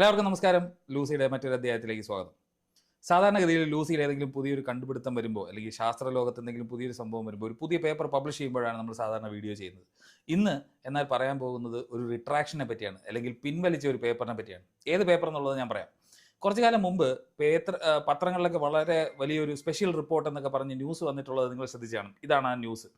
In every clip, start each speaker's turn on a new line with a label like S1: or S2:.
S1: എല്ലാവർക്കും നമസ്കാരം ലൂസിയുടെ മറ്റൊരു അധ്യായത്തിലേക്ക് സ്വാഗതം സാധാരണഗതിയിൽ ലൂസിയിൽ ഏതെങ്കിലും പുതിയൊരു കണ്ടുപിടുത്തം വരുമ്പോൾ അല്ലെങ്കിൽ ശാസ്ത്രലോകത്ത് എന്തെങ്കിലും പുതിയൊരു സംഭവം വരുമ്പോൾ ഒരു പുതിയ പേപ്പർ പബ്ലിഷ് ചെയ്യുമ്പോഴാണ് നമ്മൾ സാധാരണ വീഡിയോ ചെയ്യുന്നത് ഇന്ന് എന്നാൽ പറയാൻ പോകുന്നത് ഒരു റിട്രാക്ഷനെ പറ്റിയാണ് അല്ലെങ്കിൽ പിൻവലിച്ച ഒരു പേപ്പറിനെ പറ്റിയാണ് ഏത് പേപ്പർ എന്നുള്ളത് ഞാൻ പറയാം കുറച്ചു കാലം മുമ്പ് പേത്ര പത്രങ്ങളിലൊക്കെ വളരെ വലിയൊരു സ്പെഷ്യൽ റിപ്പോർട്ട് എന്നൊക്കെ പറഞ്ഞ് ന്യൂസ് വന്നിട്ടുള്ളത് നിങ്ങൾ ശ്രദ്ധിച്ചാണ് ഇതാണ് ആ ന്യൂസ്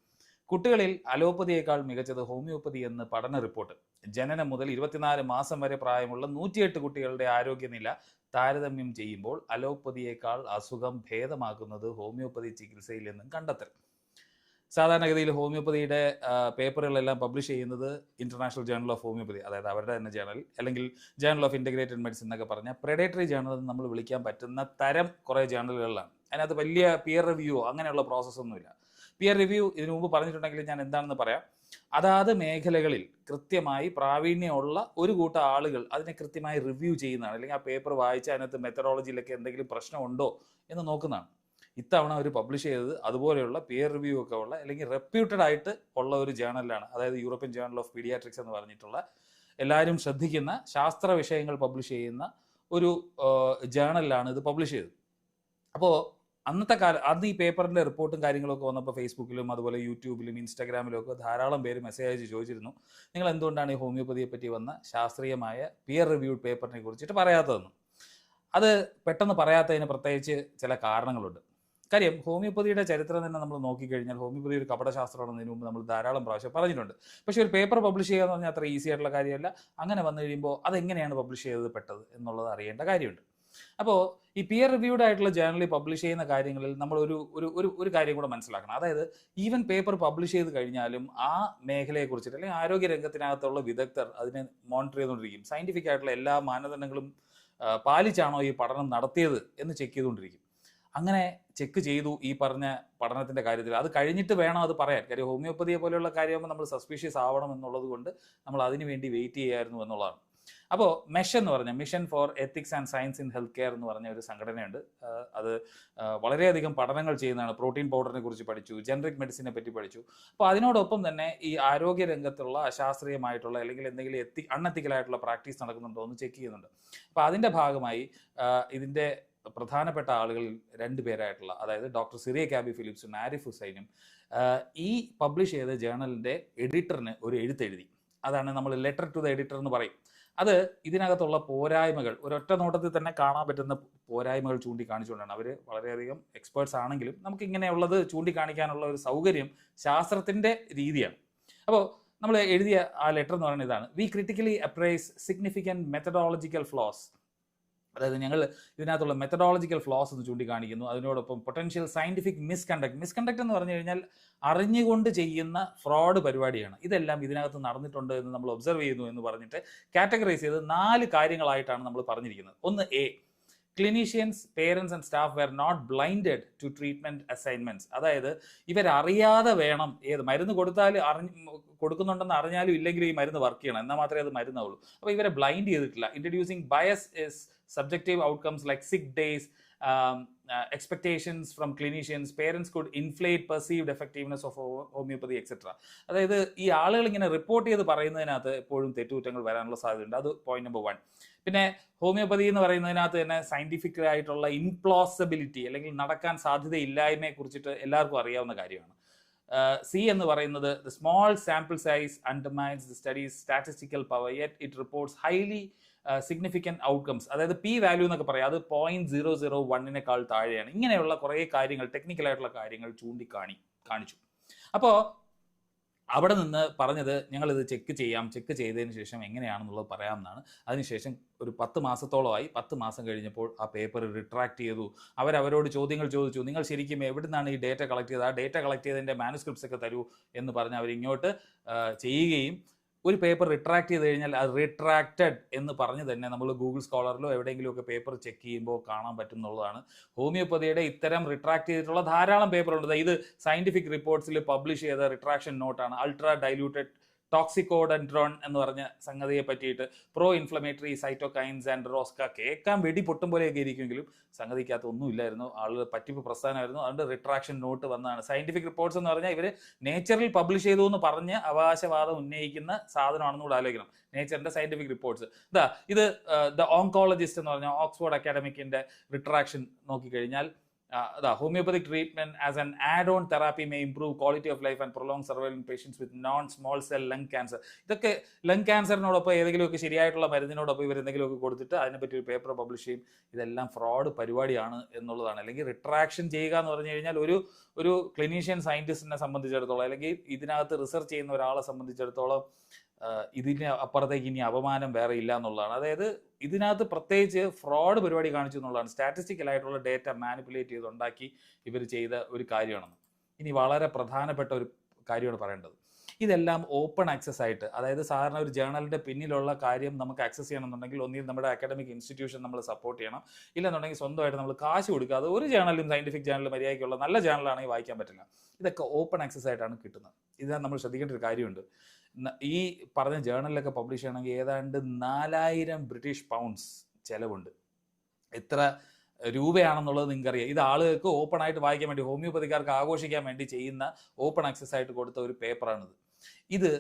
S1: കുട്ടികളിൽ അലോപ്പതിയേക്കാൾ മികച്ചത് ഹോമിയോപ്പതി എന്ന് പഠന റിപ്പോർട്ട് ജനനം മുതൽ ഇരുപത്തിനാല് മാസം വരെ പ്രായമുള്ള നൂറ്റിയെട്ട് കുട്ടികളുടെ ആരോഗ്യനില താരതമ്യം ചെയ്യുമ്പോൾ അലോപ്പതിയേക്കാൾ അസുഖം ഭേദമാക്കുന്നത് ഹോമിയോപ്പതി ചികിത്സയിൽ നിന്നും കണ്ടെത്തൽ സാധാരണഗതിയിൽ ഹോമിയോപ്പതിയുടെ പേപ്പറുകളെല്ലാം പബ്ലിഷ് ചെയ്യുന്നത് ഇന്റർനാഷണൽ ജേണൽ ഓഫ് ഹോമിയോപ്പതി അതായത് അവരുടെ തന്നെ ജേണൽ അല്ലെങ്കിൽ ജേണൽ ഓഫ് ഇന്റഗ്രേറ്റഡ് മെഡിസിൻ എന്നൊക്കെ പറഞ്ഞാൽ പ്രെഡേറ്ററി ജേണൽ എന്ന് നമ്മൾ വിളിക്കാൻ പറ്റുന്ന തരം കുറേ ജേണലുകളിലാണ് അതിനകത്ത് വലിയ പിയർ റിവ്യൂ അങ്ങനെയുള്ള പ്രോസസ്സൊന്നുമില്ല പിയർ റിവ്യൂ ഇതിനു മുമ്പ് പറഞ്ഞിട്ടുണ്ടെങ്കിൽ ഞാൻ എന്താണെന്ന് പറയാം അതാത് മേഖലകളിൽ കൃത്യമായി പ്രാവീണ്യമുള്ള ഒരു കൂട്ടം ആളുകൾ അതിനെ കൃത്യമായി റിവ്യൂ ചെയ്യുന്നതാണ് അല്ലെങ്കിൽ ആ പേപ്പർ വായിച്ച് അതിനകത്ത് മെത്തഡോളജിയിലൊക്കെ എന്തെങ്കിലും പ്രശ്നമുണ്ടോ എന്ന് നോക്കുന്നതാണ് ഇത്തവണ അവർ പബ്ലിഷ് ചെയ്തത് അതുപോലെയുള്ള പിയർ റിവ്യൂ ഒക്കെ ഉള്ള അല്ലെങ്കിൽ റെപ്യൂട്ടഡ് ആയിട്ട് ഉള്ള ഒരു ജേണലാണ് അതായത് യൂറോപ്യൻ ജേണൽ ഓഫ് പീഡിയാട്രിക്സ് എന്ന് പറഞ്ഞിട്ടുള്ള എല്ലാവരും ശ്രദ്ധിക്കുന്ന ശാസ്ത്ര വിഷയങ്ങൾ പബ്ലിഷ് ചെയ്യുന്ന ഒരു ജേണലിലാണ് ഇത് പബ്ലിഷ് ചെയ്തത് അപ്പോൾ അന്നത്തെ കാല അന്ന് ഈ പേപ്പറിലെ റിപ്പോർട്ടും കാര്യങ്ങളൊക്കെ വന്നപ്പോൾ ഫേസ്ബുക്കിലും അതുപോലെ യൂട്യൂബിലും ഇൻസ്റ്റാഗ്രാമിലും ഒക്കെ ധാരാളം പേര് മെസ്സേജ് അയച്ച് ചോദിച്ചിരുന്നു നിങ്ങൾ എന്തുകൊണ്ടാണ് ഈ ഹോമിയോപ്പതിയെ പറ്റി വന്ന ശാസ്ത്രീയമായ പിയർ റിവ്യൂഡ് പേപ്പറിനെ കുറിച്ചിട്ട് പറയാത്തതെന്ന് അത് പെട്ടെന്ന് പറയാത്തതിന് പ്രത്യേകിച്ച് ചില കാരണങ്ങളുണ്ട് കാര്യം ഹോമിയോപ്പതിയുടെ ചരിത്രം തന്നെ നമ്മൾ നോക്കിക്കഴിഞ്ഞാൽ ഹോമിയോപ്പതി ഒരു കപടശാസ്ത്രമാണെന്നതിന് മുമ്പ് നമ്മൾ ധാരാളം പ്രാവശ്യം പറഞ്ഞിട്ടുണ്ട് പക്ഷേ ഒരു പേപ്പർ പബ്ലിഷ് ചെയ്യുക എന്ന് പറഞ്ഞാൽ അത്ര ഈസി ആയിട്ടുള്ള കാര്യമല്ല അങ്ങനെ വന്നു കഴിയുമ്പോൾ അതെങ്ങനെയാണ് പബ്ലിഷ് ചെയ്തത് പെട്ടത് എന്നുള്ളത് അറിയേണ്ട കാര്യമുണ്ട് അപ്പോൾ ഈ പിയർ റിവ്യൂഡ് ആയിട്ടുള്ള ജേർണലിൽ പബ്ലിഷ് ചെയ്യുന്ന കാര്യങ്ങളിൽ നമ്മൾ ഒരു ഒരു ഒരു ഒരു കാര്യം കൂടെ മനസ്സിലാക്കണം അതായത് ഈവൻ പേപ്പർ പബ്ലിഷ് ചെയ്ത് കഴിഞ്ഞാലും ആ മേഖലയെ കുറിച്ചിട്ട് അല്ലെങ്കിൽ ആരോഗ്യ രംഗത്തിനകത്തുള്ള വിദഗ്ധർ അതിനെ മോണിറ്റർ ചെയ്തുകൊണ്ടിരിക്കും സയന്റിഫിക് ആയിട്ടുള്ള എല്ലാ മാനദണ്ഡങ്ങളും പാലിച്ചാണോ ഈ പഠനം നടത്തിയത് എന്ന് ചെക്ക് ചെയ്തുകൊണ്ടിരിക്കും അങ്ങനെ ചെക്ക് ചെയ്തു ഈ പറഞ്ഞ പഠനത്തിന്റെ കാര്യത്തിൽ അത് കഴിഞ്ഞിട്ട് വേണം അത് പറയാൻ കാര്യം ഹോമിയോപ്പതിയെ പോലെയുള്ള കാര്യമാകുമ്പോൾ നമ്മൾ സസ്പീഷ്യസ് ആവണം എന്നുള്ളത് കൊണ്ട് നമ്മൾ അതിനു വേണ്ടി വെയിറ്റ് ചെയ്യായിരുന്നു എന്നുള്ളതാണ് അപ്പോൾ മെഷൻ എന്ന് പറഞ്ഞ mission for ethics and science in health care എന്ന് പറഞ്ഞ ഒരു സംഘടനയുണ്ട് അത് വളരെയധികം പഠനങ്ങൾ ചെയ്യുന്നതാണ് പ്രോട്ടീൻ പൗഡറിനെ കുറിച്ച് പഠിച്ചു ജനറിക് മെഡിസിനെ പറ്റി പഠിച്ചു അപ്പോൾ അതിനോടൊപ്പം തന്നെ ഈ ആരോഗ്യ രംഗത്തുള്ള അശാസ്ത്രീയമായിട്ടുള്ള അല്ലെങ്കിൽ എന്തെങ്കിലും എത്തി അൺഎത്തിക്കലായിട്ടുള്ള പ്രാക്ടീസ് നടക്കുന്നുണ്ടോ എന്ന് ചെക്ക് ചെയ്യുന്നുണ്ട് അപ്പോൾ അതിൻ്റെ ഭാഗമായി ഇതിൻ്റെ പ്രധാനപ്പെട്ട ആളുകളിൽ പേരായിട്ടുള്ള അതായത് ഡോക്ടർ സിറിയ കാബി ഫിലിപ്സും ആരിഫ് ഹുസൈനും ഈ പബ്ലിഷ് ചെയ്ത ജേണലിൻ്റെ എഡിറ്ററിന് ഒരു എഴുത്തെഴുതി അതാണ് നമ്മൾ ലെറ്റർ ടു ദ എഡിറ്റർ എന്ന് പറയും അത് ഇതിനകത്തുള്ള പോരായ്മകൾ ഒരൊറ്റ നോട്ടത്തിൽ തന്നെ കാണാൻ പറ്റുന്ന പോരായ്മകൾ ചൂണ്ടിക്കാണിച്ചുകൊണ്ടാണ് അവർ വളരെയധികം എക്സ്പേർട്സ് ആണെങ്കിലും നമുക്ക് ഇങ്ങനെയുള്ളത് ചൂണ്ടിക്കാണിക്കാനുള്ള ഒരു സൗകര്യം ശാസ്ത്രത്തിൻ്റെ രീതിയാണ് അപ്പോൾ നമ്മൾ എഴുതിയ ആ ലെറ്റർ എന്ന് പറയുന്നത് ഇതാണ് we critically appraise significant methodological flaws അതായത് ഞങ്ങൾ ഇതിനകത്തുള്ള മെത്തഡോളജിക്കൽ ഫ്ലോസ് എന്ന് ചൂണ്ടിക്കാണിക്കുന്നു അതിനോടൊപ്പം പൊട്ടൻഷ്യൽ സയന്റിഫിക് മിസ്കണ്ടക്ട് മിസ്കണ്ടക്ട് എന്ന് പറഞ്ഞു കഴിഞ്ഞാൽ അറിഞ്ഞുകൊണ്ട് ചെയ്യുന്ന ഫ്രോഡ് പരിപാടിയാണ് ഇതെല്ലാം ഇതിനകത്ത് നടന്നിട്ടുണ്ട് എന്ന് നമ്മൾ ഒബ്സർവ് ചെയ്യുന്നു എന്ന് പറഞ്ഞിട്ട് കാറ്റഗറൈസ് ചെയ്ത് നാല് കാര്യങ്ങളായിട്ടാണ് നമ്മൾ പറഞ്ഞിരിക്കുന്നത് ഒന്ന് a clinicians parents and staff were not blind to treatment assignments അതായത് ഇവരറിയാതെ വേണം ഏത് മരുന്ന് കൊടുത്താൽ അറിഞ്ഞ് കൊടുക്കുന്നുണ്ടെന്ന് അറിഞ്ഞാലും ഇല്ലെങ്കിലും ഈ മരുന്ന് വർക്ക് ചെയ്യണം എന്നാൽ മാത്രമേ അത് മരുന്നാവുള്ളൂ അപ്പോൾ ഇവരെ ബ്ലൈൻഡ് ചെയ്തിട്ടില്ല introducing bias is subjective outcomes like sick days um, uh, expectations from clinicians, parents could inflate perceived effectiveness of homeopathy, etc. അതായത് ഈ ആളുകൾ ഇങ്ങനെ റിപ്പോർട്ട് ചെയ്ത് പറയുന്നതിനകത്ത് എപ്പോഴും തെറ്റുകുറ്റങ്ങൾ വരാനുള്ള സാധ്യതയുണ്ട് അത് പോയിന്റ് നമ്പർ വൺ പിന്നെ ഹോമിയോപ്പതി എന്ന് പറയുന്നതിനകത്ത് തന്നെ സയന്റിഫിക് ആയിട്ടുള്ള ഇംപ്ലോസിബിലിറ്റി അല്ലെങ്കിൽ നടക്കാൻ സാധ്യതയില്ലായ്മയെ കുറിച്ചിട്ട് എല്ലാവർക്കും അറിയാവുന്ന കാര്യമാണ് സി uh, എന്ന് പറയുന്നത് the small sample size undermines the study's statistical power yet it reports highly significant outcomes അതായത് പി വാല്യൂ എന്നൊക്കെ പറയാം അത് പോയിന്റ് സീറോ സീറോ വണ്ണിനേക്കാൾ താഴെയാണ് ഇങ്ങനെയുള്ള കുറേ കാര്യങ്ങൾ ടെക്നിക്കലായിട്ടുള്ള കാര്യങ്ങൾ ചൂണ്ടിക്കാണി കാണിച്ചു അപ്പോൾ അവിടെ നിന്ന് പറഞ്ഞത് ഇത് ചെക്ക് ചെയ്യാം ചെക്ക് ചെയ്തതിന് ശേഷം എങ്ങനെയാണെന്നുള്ളത് പറയാമെന്നാണ് അതിനുശേഷം ഒരു പത്ത് മാസത്തോളമായി പത്ത് മാസം കഴിഞ്ഞപ്പോൾ ആ പേപ്പർ റിട്രാക്ട് ചെയ്തു അവരവരോട് ചോദ്യങ്ങൾ ചോദിച്ചു നിങ്ങൾ ശരിക്കും എവിടെ നിന്നാണ് ഈ ഡേറ്റ കളക്ട് ചെയ്തത് ആ ഡേറ്റ കളക്ട് ചെയ്തതിൻ്റെ മാനുസ്ക്രിപ്റ്റ്സ് ഒക്കെ തരൂ എന്ന് പറഞ്ഞ് അവരിങ്ങോട്ട് ചെയ്യുകയും ഒരു പേപ്പർ റിട്രാക്ട് ചെയ്ത് കഴിഞ്ഞാൽ അത് റിട്രാക്റ്റഡ് എന്ന് പറഞ്ഞ് തന്നെ നമ്മൾ ഗൂഗിൾ സ്കോളറിലോ എവിടെയെങ്കിലുമൊക്കെ പേപ്പർ ചെക്ക് ചെയ്യുമ്പോൾ കാണാൻ പറ്റും എന്നുള്ളതാണ് ഹോമിയോപ്പതിയുടെ ഇത്തരം റിട്രാക്ട് ചെയ്തിട്ടുള്ള ധാരാളം പേപ്പറുണ്ട് ഇത് സയന്റിഫിക് റിപ്പോർട്ട്സിൽ പബ്ലിഷ് ചെയ്ത റിട്രാക്ഷൻ നോട്ടാണ് അൾട്രാ ഡൈല്യൂട്ടഡ് ടോക്സിക്കോഡൻഡ്രോൺ എന്ന് പറഞ്ഞ സംഗതിയെ പറ്റിയിട്ട് പ്രോ ഇൻഫ്ലമേറ്ററി സൈറ്റോകൈൻസ് ആൻഡ് റോസ്ക കേൾക്കാൻ വെടി പൊട്ടും പോലെയൊക്കെ ഇരിക്കുമെങ്കിലും സംഗതിക്കകത്ത് ഒന്നുമില്ലായിരുന്നു ആളുകൾ പറ്റിപ്പ് പ്രസ്ഥാനമായിരുന്നു അതുകൊണ്ട് റിട്രാക്ഷൻ നോട്ട് വന്നതാണ് സയന്റിഫിക് റിപ്പോർട്ട്സ് എന്ന് പറഞ്ഞാൽ ഇവർ നേച്ചറിൽ പബ്ലിഷ് ചെയ്തു എന്ന് പറഞ്ഞ് അവകാശവാദം ഉന്നയിക്കുന്ന സാധനമാണെന്ന് കൂടെ ആലോചിക്കണം നേച്ചറിന്റെ സയന്റിഫിക് റിപ്പോർട്ട്സ് ഇതാ ഇത് ദ ഓങ്കോളജിസ്റ്റ് എന്ന് പറഞ്ഞ ഓക്സ്ഫോർഡ് അക്കാഡമിക്കിന്റെ റിട്രാക്ഷൻ നോക്കിക്കഴിഞ്ഞാൽ Uh, the homeopathic treatment as an add-on therapy may improve quality of life and prolong survival in patients with non-small cell lung cancer. ഇതൊക്കെ ലങ് ക്യാൻസറിനോടൊപ്പം ഏതെങ്കിലുമൊക്കെ ശരിയായിട്ടുള്ള മരുന്നിനോടൊപ്പം ഇവർ എന്തെങ്കിലുമൊക്കെ കൊടുത്തിട്ട് അതിനെപ്പറ്റി ഒരു പേപ്പർ പബ്ലിഷ് ചെയ്യും ഇതെല്ലാം ഫ്രോഡ് പരിപാടിയാണ് എന്നുള്ളതാണ് അല്ലെങ്കിൽ റിട്രാക്ഷൻ ചെയ്യുക എന്ന് പറഞ്ഞു കഴിഞ്ഞാൽ ഒരു ഒരു ക്ലിനീഷ്യൻ സയൻറ്റിസ്റ്റിനെ സംബന്ധിച്ചിടത്തോളം അല്ലെങ്കിൽ ഇതിനകത്ത് റിസർച്ച് ചെയ്യുന്ന ഒരാളെ സംബന്ധിച്ചിടത്തോളം ഇതിന് അപ്പുറത്തേക്ക് ഇനി അപമാനം വേറെ ഇല്ല എന്നുള്ളതാണ് അതായത് ഇതിനകത്ത് പ്രത്യേകിച്ച് ഫ്രോഡ് പരിപാടി കാണിച്ചു എന്നുള്ളതാണ് സ്റ്റാറ്റിസ്റ്റിക്കലായിട്ടുള്ള ഡേറ്റ മാനിപ്പുലേറ്റ് ഉണ്ടാക്കി ഇവർ ചെയ്ത ഒരു കാര്യമാണെന്ന് ഇനി വളരെ പ്രധാനപ്പെട്ട ഒരു കാര്യമാണ് പറയേണ്ടത് ഇതെല്ലാം ഓപ്പൺ ആക്സസ് ആയിട്ട് അതായത് സാധാരണ ഒരു ജേണലിന്റെ പിന്നിലുള്ള കാര്യം നമുക്ക് ആക്സസ് ചെയ്യണമെന്നുണ്ടെങ്കിൽ ഒന്നിൽ നമ്മുടെ അക്കാഡമിക് ഇൻസ്റ്റിറ്റ്യൂഷൻ നമ്മൾ സപ്പോർട്ട് ചെയ്യണം ഇല്ലെന്നുണ്ടെങ്കിൽ സ്വന്തമായിട്ട് നമ്മൾ കാശ് കൊടുക്കുക അത് ഒരു ജേണലും സയന്റിഫിക് ജേണൽ മര്യാദയ്ക്കുള്ള നല്ല ജേണലാണെങ്കിൽ വായിക്കാൻ പറ്റില്ല ഇതൊക്കെ ഓപ്പൺ ആക്സസ് ആയിട്ടാണ് കിട്ടുന്നത് ഇത് നമ്മൾ ശ്രദ്ധിക്കേണ്ട ഒരു കാര്യമുണ്ട് ഈ പറഞ്ഞ ജേണലിലൊക്കെ പബ്ലിഷ് ചെയ്യണമെങ്കിൽ ഏതാണ്ട് നാലായിരം ബ്രിട്ടീഷ് പൗണ്ട്സ് ചിലവുണ്ട് എത്ര രൂപയാണെന്നുള്ളത് നിങ്ങൾക്കറിയാം ഇത് ആളുകൾക്ക് ഓപ്പൺ ആയിട്ട് വായിക്കാൻ വേണ്ടി ഹോമിയോപ്പതിക്കാർക്ക് ആഘോഷിക്കാൻ വേണ്ടി ചെയ്യുന്ന ഓപ്പൺ ആക്സസ് ആയിട്ട് കൊടുത്ത ഒരു പേപ്പറാണിത് ഇത്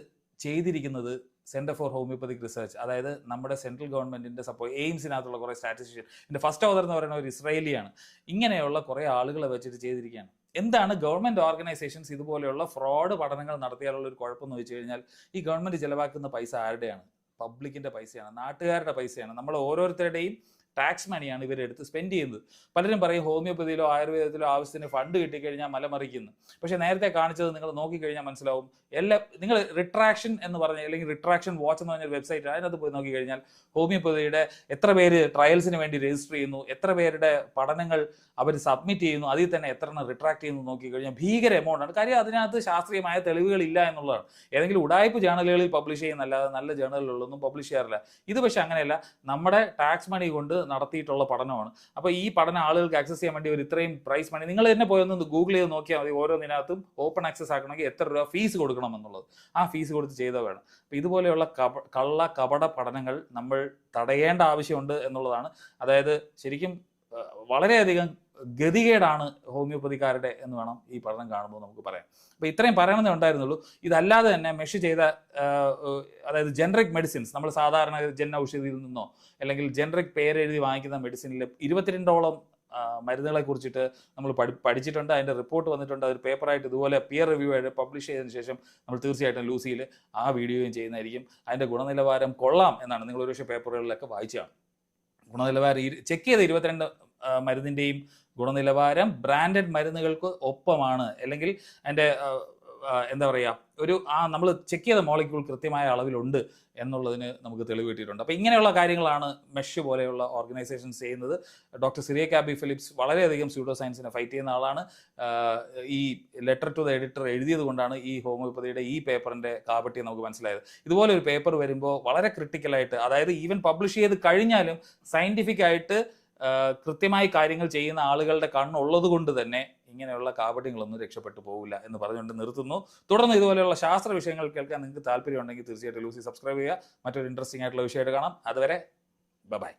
S1: ചെയ്തിരിക്കുന്നത് സെന്റർ ഫോർ ഹോമിയോപ്പതിക് റിസർച്ച് അതായത് നമ്മുടെ സെൻട്രൽ ഗവൺമെന്റിന്റെ സപ്പോർട്ട് എയിംസിനകത്തുള്ള കുറേ സ്റ്റാറ്റിസ്റ്റിഷ്യൻ എൻ്റെ ഫസ്റ്റ് ഓതർ എന്ന് പറയുന്ന ഒരു ഇസ്രയേലിയാണ് ഇങ്ങനെയുള്ള കുറേ ആളുകളെ വെച്ചിട്ട് ചെയ്തിരിക്കുകയാണ് എന്താണ് ഗവൺമെന്റ് ഓർഗനൈസേഷൻസ് ഇതുപോലെയുള്ള ഫ്രോഡ് പഠനങ്ങൾ നടത്തിയാലുള്ള ഒരു കുഴപ്പമെന്ന് വെച്ച് കഴിഞ്ഞാൽ ഈ ഗവൺമെന്റ് ചിലവാക്കുന്ന പൈസ ആരുടെയാണ് പബ്ലിക്കിന്റെ പൈസയാണ് നാട്ടുകാരുടെ പൈസയാണ് നമ്മൾ ഓരോരുത്തരുടെയും ടാക്സ് മണിയാണ് ഇവരെടുത്ത് സ്പെൻഡ് ചെയ്യുന്നത് പലരും പറയും ഹോമിയോപ്പതിയിലോ ആയുർവേദത്തിലോ ആവശ്യത്തിന് ഫണ്ട് കിട്ടിക്കഴിഞ്ഞാൽ മലമറിക്കുന്നു പക്ഷേ നേരത്തെ കാണിച്ചത് നിങ്ങൾ നോക്കിക്കഴിഞ്ഞാൽ മനസ്സിലാവും എല്ലാ നിങ്ങൾ റിട്രാക്ഷൻ എന്ന് പറഞ്ഞ അല്ലെങ്കിൽ റിട്രാക്ഷൻ വാച്ച് എന്ന് പറഞ്ഞ വെബ്സൈറ്റ് അതിനകത്ത് പോയി നോക്കിക്കഴിഞ്ഞാൽ ഹോമിയോപ്പതിയുടെ എത്ര പേര് ട്രയൽസിന് വേണ്ടി രജിസ്റ്റർ ചെയ്യുന്നു എത്ര പേരുടെ പഠനങ്ങൾ അവർ സബ്മിറ്റ് ചെയ്യുന്നു അതിൽ തന്നെ എത്ര എണ്ണം റിട്രാക്ട് ചെയ്യുന്നു നോക്കിക്കഴിഞ്ഞാൽ ഭീകര എമൗണ്ടാണ് കാര്യം അതിനകത്ത് ശാസ്ത്രീയമായ തെളിവുകളില്ല എന്നുള്ളതാണ് ഏതെങ്കിലും ഉടായ്പ ജേണലുകളിൽ പബ്ലിഷ് ചെയ്യുന്നല്ലാതെ നല്ല ജേണലുകളിലൊന്നും പബ്ലിഷ് ചെയ്യാറില്ല ഇത് പക്ഷേ അങ്ങനെയല്ല നമ്മുടെ ടാക്സ് മണി കൊണ്ട് നടത്തിയിട്ടുള്ള പഠനമാണ് അപ്പോൾ ഈ പഠനം ആളുകൾക്ക് ആക്സസ് ചെയ്യാൻ വേണ്ടി ഒരു ഇത്രയും പ്രൈസ് മണി നിങ്ങൾ തന്നെ പോയി ഒന്ന് ഗൂഗിൾ ചെയ്ത് നോക്കിയാൽ മതി ഓരോന്നിനകത്തും ഓപ്പൺ ആക്സസ് ആക്കണമെങ്കിൽ എത്ര രൂപ ഫീസ് കൊടുക്കണം എന്നുള്ളത് ആ ഫീസ് കൊടുത്ത് ചെയ്താൽ വേണം അപ്പോൾ ഇതുപോലെയുള്ള കള്ള കപട പഠനങ്ങൾ നമ്മൾ തടയേണ്ട ആവശ്യമുണ്ട് എന്നുള്ളതാണ് അതായത് ശരിക്കും വളരെയധികം ഗതികേടാണ് ഹോമിയോപ്പതിക്കാരുടെ എന്ന് വേണം ഈ പഠനം കാണുമ്പോൾ നമുക്ക് പറയാം അപ്പൊ ഇത്രയും പറയണമെന്നേ ഉണ്ടായിരുന്നുള്ളൂ ഇതല്ലാതെ തന്നെ മെഷ് ചെയ്ത അതായത് ജനറിക് മെഡിസിൻസ് നമ്മൾ സാധാരണ ജൻ ഔഷധിയിൽ നിന്നോ അല്ലെങ്കിൽ ജനറിക് പേരെഴുതി വാങ്ങിക്കുന്ന മെഡിസിനിൽ ഇരുപത്തിരണ്ടോളം മരുന്നുകളെ കുറിച്ചിട്ട് നമ്മൾ പഠി പഠിച്ചിട്ടുണ്ട് അതിൻ്റെ റിപ്പോർട്ട് വന്നിട്ടുണ്ട് അതൊരു പേപ്പറായിട്ട് ഇതുപോലെ പിയർ റിവ്യൂ ആയിട്ട് പബ്ലിഷ് ചെയ്തതിന് ശേഷം നമ്മൾ തീർച്ചയായിട്ടും ലൂസിയിൽ ആ വീഡിയോയും ചെയ്യുന്നതായിരിക്കും അതിൻ്റെ ഗുണനിലവാരം കൊള്ളാം എന്നാണ് നിങ്ങൾ ഒരുപക്ഷെ പേപ്പറുകളിലൊക്കെ വായിച്ചതാണ് ഗുണനിലവാരം ചെക്ക് ചെയ്ത ഇരുപത്തിരണ്ട് മരുന്നിൻ്റെയും ഗുണനിലവാരം ബ്രാൻഡഡ് മരുന്നുകൾക്ക് ഒപ്പമാണ് അല്ലെങ്കിൽ അതിൻ്റെ എന്താ പറയുക ഒരു ആ നമ്മൾ ചെക്ക് ചെയ്ത മോളിക്യൂൾ കൃത്യമായ അളവിലുണ്ട് എന്നുള്ളതിന് നമുക്ക് തെളിവ് കിട്ടിയിട്ടുണ്ട് അപ്പോൾ ഇങ്ങനെയുള്ള കാര്യങ്ങളാണ് മെഷ് പോലെയുള്ള ഓർഗനൈസേഷൻസ് ചെയ്യുന്നത് ഡോക്ടർ സിറിയ കാബി ഫിലിപ്സ് വളരെയധികം സ്യൂഡോ സയൻസിനെ ഫൈറ്റ് ചെയ്യുന്ന ആളാണ് ഈ ലെറ്റർ ടു ദ എഡിറ്റർ എഴുതിയത് കൊണ്ടാണ് ഈ ഹോമിയോപ്പതിയുടെ ഈ പേപ്പറിൻ്റെ കാപട്യം നമുക്ക് മനസ്സിലായത് ഇതുപോലെ ഒരു പേപ്പർ വരുമ്പോൾ വളരെ ക്രിട്ടിക്കലായിട്ട് അതായത് ഈവൻ പബ്ലിഷ് ചെയ്ത് കഴിഞ്ഞാലും സയൻറ്റിഫിക്കായിട്ട് ആയിട്ട് കൃത്യമായി കാര്യങ്ങൾ ചെയ്യുന്ന ആളുകളുടെ കണ്ണുള്ളത് കൊണ്ട് തന്നെ ഇങ്ങനെയുള്ള കാപട്യങ്ങളൊന്നും രക്ഷപ്പെട്ടു പോകില്ല എന്ന് പറഞ്ഞുകൊണ്ട് നിർത്തുന്നു തുടർന്ന് ഇതുപോലെയുള്ള ശാസ്ത്ര വിഷയങ്ങൾ കേൾക്കാൻ നിങ്ങൾക്ക് താല്പര്യമുണ്ടെങ്കിൽ തീർച്ചയായിട്ടും ലൂസി സബ്സ്ക്രൈബ് ചെയ്യുക മറ്റൊരു ഇൻട്രസ്റ്റിംഗ് ആയിട്ടുള്ള വിഷയമായിട്ട് കാണാം അതുവരെ ബൈ